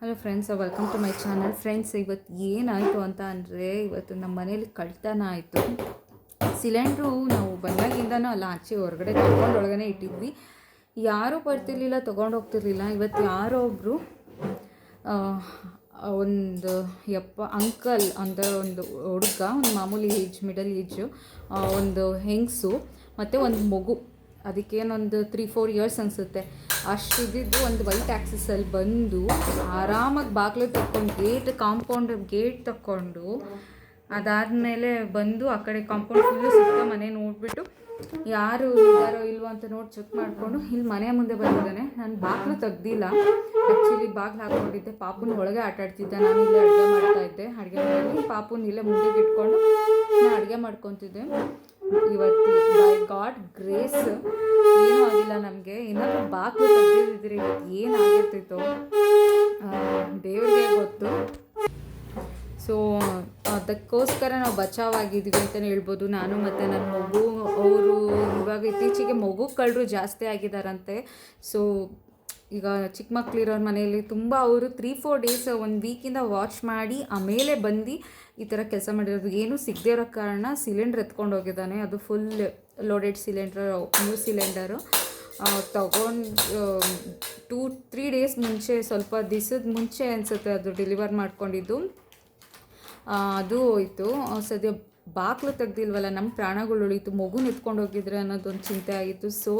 Hello friends welcome to my channel friends ಇವತ್ತು ಏನಾಯಿತು ಅಂತ ಅಂದರೆ ಇವತ್ತು ನಮ್ಮ ಮನೇಲಿ ಕಳ್ತನ ಆಯಿತು. ಸಿಲಿಂಡ್ರು ನಾವು ಬಂದಾಗಿಂದನೂ ಅಲ್ಲ, ಆಚೆ ಹೊರಗಡೆ ತಗೊಂಡು ಒಳಗಡೆ ಇಟ್ಟಿದ್ವಿ. ಯಾರೂ ಬರ್ತಿರ್ಲಿಲ್ಲ, ತೊಗೊಂಡು ಹೋಗ್ತಿರ್ಲಿಲ್ಲ. ಇವತ್ತು ಯಾರೋ ಒಬ್ಬರು ಒಂದು ಯಪ್ಪ ಅಂಕಲ್ ಅಂದರೆ ಒಂದು ಹುಡುಗ, ಒಂದು ಮಾಮೂಲಿ ಏಜ್ ಮಿಡಲ್ ಏಜು ಒಂದು ಹೆಂಗಸು, ಮತ್ತು ಒಂದು ಮಗು. ಅದಕ್ಕೇನೊಂದು ತ್ರೀ ಫೋರ್ ಇಯರ್ಸ್ ಅನಿಸುತ್ತೆ. ಅಷ್ಟು ಇದ್ದಿದ್ದು ಒಂದು ವೈಟ್ ಆ್ಯಕ್ಸಸ್ಸಲ್ಲಿ ಬಂದು ಆರಾಮಾಗಿ ಬಾಗಿಲು ತಕ್ಕೊಂಡು ಗೇಟ್ ಕಾಂಪೌಂಡ್ ಗೇಟ್ ತಕ್ಕೊಂಡು ಅದಾದಮೇಲೆ ಬಂದು ಆ ಕಡೆ ಕಾಂಪೌಂಡ್ ಫುಲ್ಲು ಸುತ್ತ ಮನೆ ನೋಡಿಬಿಟ್ಟು ಯಾರು ಇದ್ದಾರೋ ಇಲ್ವೋ ಅಂತ ನೋಡಿ ಚೆಕ್ ಮಾಡಿಕೊಂಡು ಇಲ್ಲಿ ಮನೆ ಮುಂದೆ ಬಂದಿದ್ದಾನೆ. ನಾನು ಬಾಗಿಲು ತೆಗ್ದಿಲ್ಲ. ಆ್ಯಕ್ಚುಲಿ ಬಾಗಿಲು ಹಾಕ್ಕೊಂಡಿದ್ದೆ. ಪಾಪುನ ಒಳಗೆ ಆಟ ಆಡ್ತಿದ್ದೆ. ನಾನು ಇಲ್ಲೇ ಅಡುಗೆ ಮಾಡ್ತಾ ಇದ್ದೆ. ಅಡುಗೆ ಮಾಡಿ ಪಾಪುನ ಇಲ್ಲೇ ಮುಂದೆಗೆ ಇಟ್ಕೊಂಡು ನಾನು ಅಡುಗೆ ಮಾಡ್ಕೊತಿದ್ದೆ. ಇವತ್ತು ಬೈ ಗಾಡ್ ಗ್ರೇಸ್ ಏನೂ ಆಗಿಲ್ಲ ನಮಗೆ. ಏನಾದರೂ ಬಾಗಿಲು ತೆಗ್ದಿದ್ರೆ ಇವತ್ತು ಏನಾಗಿರ್ತಿತ್ತು ದೇವ್ರಿಗೆ ಗೊತ್ತು. ಸೊ ಅದಕ್ಕೋಸ್ಕರ ನಾವು ಬಚಾವಾಗಿದ್ದೀವಿ ಅಂತಲೇ ಹೇಳ್ಬೋದು. ನಾನು ಮತ್ತು ನನ್ನ ಮಗು, ಅವರು ಇವಾಗ ಇತ್ತೀಚೆಗೆ ಮಗು ಕಳ್ಳರು ಜಾಸ್ತಿ ಆಗಿದ್ದಾರಂತೆ ಸೊ ಈಗ ಚಿಕ್ಕ ಮಕ್ಕಳಿರೋರ ಮನೆಯಲ್ಲಿ ತುಂಬ ಅವರು ತ್ರೀ ಫೋರ್ ಡೇಸ್ ಒಂದು ವೀಕಿಂದ ವಾಚ್ ಮಾಡಿ ಆಮೇಲೆ ಬಂದು ಈ ಥರ ಕೆಲಸ ಮಾಡಿರೋದು. ಏನೂ ಸಿಗದೇ ಇರೋ ಕಾರಣ ಸಿಲಿಂಡ್ರ್ ಎತ್ಕೊಂಡು ಹೋಗಿದ್ದಾನೆ. ಅದು full loaded cylinder new cylinder ತಗೊಂಡು ಟೂ ತ್ರೀ ಡೇಸ್ ಮುಂಚೆ, ಸ್ವಲ್ಪ ದಿವ್ಸದ ಮುಂಚೆ ಅನಿಸುತ್ತೆ ಅದು ಡೆಲಿವರ್ ಮಾಡ್ಕೊಂಡಿದ್ದು. ಅದು ಹೋಯಿತು. ಸದ್ಯ ಬಾಗಿಲು ತೆಗ್ದಿಲ್ವಲ್ಲ ನಮ್ಮ ಪ್ರಾಣಗಳು ಉಳಿತು, ಮಗು ಎತ್ಕೊಂಡು ಹೋಗಿದ್ರೆ ಅನ್ನೋದೊಂದು ಚಿಂತೆ ಆಗಿತ್ತು. ಸೊ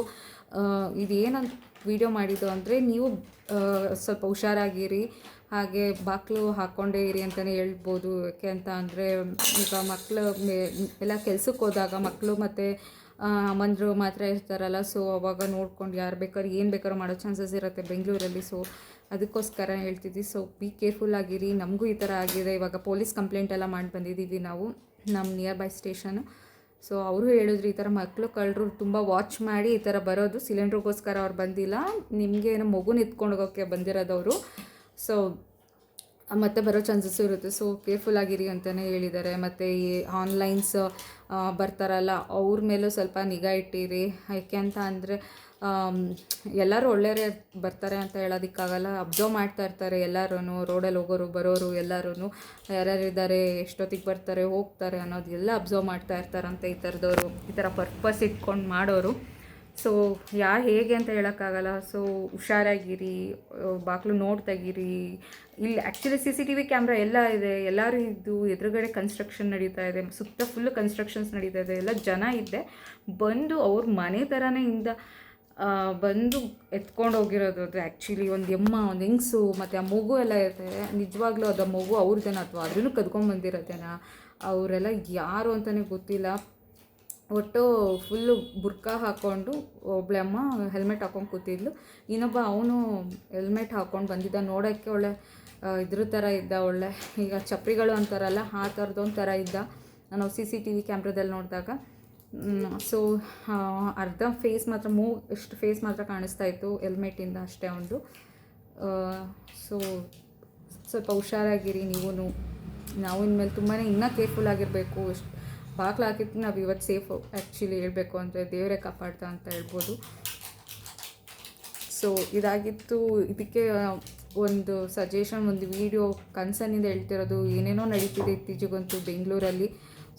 ಇದೇನಂತ ವಿಡಿಯೋ ಮಾಡಿದ್ದು ಅಂದರೆ ನೀವು ಸ್ವಲ್ಪ ಹುಷಾರಾಗಿರಿ, ಹಾಗೆ ಬಾಕ್ಲು ಹಾಕ್ಕೊಂಡೇ ಇರಿ ಅಂತಲೇ ಹೇಳ್ಬೋದು. ಯಾಕೆ ಅಂತ ಅಂದರೆ, ಈಗ ಮಕ್ಕಳು ಎಲ್ಲ ಕೆಲ್ಸಕ್ಕೆ ಹೋದಾಗ ಮಕ್ಕಳು ಮತ್ತು ಅಮ್ಮಂದರು ಮಾತ್ರ ಇರ್ತಾರಲ್ಲ ಸೊ ಅವಾಗ ನೋಡ್ಕೊಂಡು ಯಾರು ಬೇಕಾದ್ರೂ, ಏನು ಬೇಕಾದ್ರೂ ಮಾಡೋ ಚಾನ್ಸಸ್ ಇರುತ್ತೆ ಬೆಂಗಳೂರಲ್ಲಿ. ಸೊ ಅದಕ್ಕೋಸ್ಕರ ಹೇಳ್ತಿದ್ವಿ. ಸೊ ಬಿ ಕೇರ್ಫುಲ್ ಆಗಿರಿ. ನಮಗೂ ಈ ಥರ ಆಗಿದೆ. ಇವಾಗ ಪೊಲೀಸ್ ಕಂಪ್ಲೇಂಟ್ ಎಲ್ಲ ಮಾಡಿ ಬಂದಿದ್ದೀವಿ ನಾವು. ನಮ್ಮ ನಿಯರ್ ಬೈ ಸ್ಟೇಷನು ಸೊ ಅವರು ಹೇಳಿದ್ರು ಈ ಥರ ಮಕ್ಕಳು ಕಳ್ಳರು ತುಂಬ ವಾಚ್ ಮಾಡಿ ಈ ಥರ ಬರೋದು. ಸಿಲಿಂಡ್ರಿಗೋಸ್ಕರ ಅವ್ರು ಬಂದಿಲ್ಲ. ನಿಮಗೆ ಏನೋ ಮಗುನ ಎತ್ಕೊಂಡು ಹೋಗೋಕ್ಕೆ ಬಂದಿರೋದವರು. ಸೊ ಮತ್ತೆ ಬರೋ ಚಾನ್ಸಸ್ಸು ಇರುತ್ತೆ. ಸೊ ಕೇರ್ಫುಲ್ ಆಗಿರಿ ಅಂತಲೇ ಹೇಳಿದ್ದಾರೆ. ಮತ್ತು ಈ ಆನ್ಲೈನ್ಸ್ ಬರ್ತಾರಲ್ಲ, ಅವ್ರ ಮೇಲೂ ಸ್ವಲ್ಪ ನಿಗಾ ಇಟ್ಟಿರಿ. ಯಾಕೆ ಅಂತ ಅಂದರೆ ಎಲ್ಲರೂ ಒಳ್ಳೆಯವರೇ ಬರ್ತಾರೆ ಅಂತ ಹೇಳೋದಕ್ಕಾಗಲ್ಲ. ಅಬ್ಸರ್ವ್ ಮಾಡ್ತಾ ಇರ್ತಾರೆ ಎಲ್ಲರೂ ರೋಡಲ್ಲಿ ಹೋಗೋರು, ಬರೋರು ಎಲ್ಲರೂ ಯಾರ್ಯಾರಿದ್ದಾರೆ ಎಷ್ಟೊತ್ತಿಗೆ ಬರ್ತಾರೆ, ಹೋಗ್ತಾರೆ ಅನ್ನೋದೆಲ್ಲ ಅಬ್ಸರ್ವ್ ಮಾಡ್ತಾ ಇರ್ತಾರಂತೆ ಈ ಥರದವರು ಈ ಥರ ಪರ್ಪಸ್ ಇಟ್ಕೊಂಡು ಮಾಡೋರು. ಸೊ ಯಾ ಹೇಗೆ ಅಂತ ಹೇಳೋಕ್ಕಾಗಲ್ಲ. ಸೊ ಹುಷಾರಾಗಿರಿ ಬಾಗಿಲು ನೋಡಿ ತೆಗೀರಿ. ಇಲ್ಲಿ actually C C T V camera ಎಲ್ಲ ಇದೆ. ಎಲ್ಲರೂ ಇದ್ದು ಎದುರುಗಡೆ ಕನ್ಸ್ಟ್ರಕ್ಷನ್ ನಡೀತಾ ಇದೆ. ಸುತ್ತ ಫುಲ್ಲು ಕನ್ಸ್ಟ್ರಕ್ಷನ್ಸ್ ನಡೀತಾ ಇದೆ. ಎಲ್ಲ ಜನ ಇದ್ದೆ. ಬಂದು ಅವ್ರ ಮನೆ ಥರನೇ ಇಂದ ಬಂದು ಎತ್ಕೊಂಡು ಹೋಗಿರೋದು ಅದು ಆ್ಯಕ್ಚುಲಿ ಒಂದು ಎಮ್ಮ, ಒಂದು ಹೆಂಗ್ಸು, ಮತ್ತು ಆ ಮಗು ಎಲ್ಲ ಇರುತ್ತೆ. ನಿಜವಾಗ್ಲೂ ಅದು ಆ ಮಗು ಅವ್ರದ್ದೇನೋ ಅಥವಾ ಅದನ್ನು ಕದ್ಕೊಂಡು ಬಂದಿರೋದೇನಾ? ಅವರೆಲ್ಲ ಯಾರು ಅಂತಲೇ ಗೊತ್ತಿಲ್ಲ. ಒಟ್ಟು ಫುಲ್ಲು ಬುರ್ಕಾ ಹಾಕ್ಕೊಂಡು ಒಬ್ಳೆ ಅಮ್ಮ ಹೆಲ್ಮೆಟ್ ಹಾಕೊಂಡು ಕೂತಿದ್ಲು. ಇನ್ನೊಬ್ಬ ಅವನು ಹೆಲ್ಮೆಟ್ ಹಾಕ್ಕೊಂಡು ಬಂದಿದ್ದ. ನೋಡೋಕ್ಕೆ ಒಳ್ಳೆ ಇದ್ರ ಥರ ಇದ್ದ ಒಳ್ಳೆ. ಈಗ ಚಪ್ರಿಗಳು ಅಂತಾರಲ್ಲ, ಆ ಥರದೊಂದು ಥರ ಇದ್ದ. ನಾವು ಸಿ ಸಿ ಟಿ ವಿ ಕ್ಯಾಮ್ರಾದಲ್ಲಿ ನೋಡಿದಾಗ. ಸೊ ಅರ್ಧ ಫೇಸ್ ಮಾತ್ರ ಮೂವ್ ಇಷ್ಟು ಫೇಸ್ ಮಾತ್ರ ಕಾಣಿಸ್ತಾ ಇತ್ತು ಹೆಲ್ಮೆಟಿಂದ ಅಷ್ಟೇ ಒಂದು ಸೊ, ಸ್ವಲ್ಪ ಹುಷಾರಾಗಿರಿ ನೀವು. ನಾವು ಇನ್ಮೇಲೆ ತುಂಬಾ ಇನ್ನೂ ಕೇರ್ಫುಲ್ ಆಗಿರಬೇಕು. ಎಷ್ಟು ಬಾಗ್ಲು ಹಾಕಿದ್ದು ನಾವು ಇವತ್ತು ಸೇಫ್ ಆ್ಯಕ್ಚುಲಿ ಹೇಳಬೇಕು ಅಂದರೆ ದೇವರೇ ಕಾಪಾಡ್ತಾ ಅಂತ ಹೇಳ್ಬೋದು. ಸೊ ಇದಾಗಿತ್ತು. ಇದಕ್ಕೆ ಒಂದು ಸಜೆಷನ್ ಒಂದು ವಿಡಿಯೋ ಕನ್ಸರ್ನಿಂದ ಹೇಳ್ತಿರೋದು ಏನೇನೋ ನಡೀತಿದೆ ಇತ್ತೀಚೆಗಂತೂ ಬೆಂಗಳೂರಲ್ಲಿ.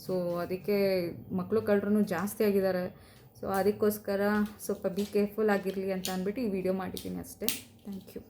ಸೊ ಅದಕ್ಕೆ ಮಕ್ಕಳು ಕಳ್ಳರೂ ಜಾಸ್ತಿ ಆಗಿದ್ದಾರೆ. ಸೊ ಅದಕ್ಕೋಸ್ಕರ ಸ್ವಲ್ಪ ಬಿ ಕೇರ್ಫುಲ್ ಆಗಿರಲಿ ಅಂತ ಅಂದ್ಬಿಟ್ಟು ಈ ವಿಡಿಯೋ ಮಾಡಿದ್ದೀನಿ ಅಷ್ಟೇ. Thank you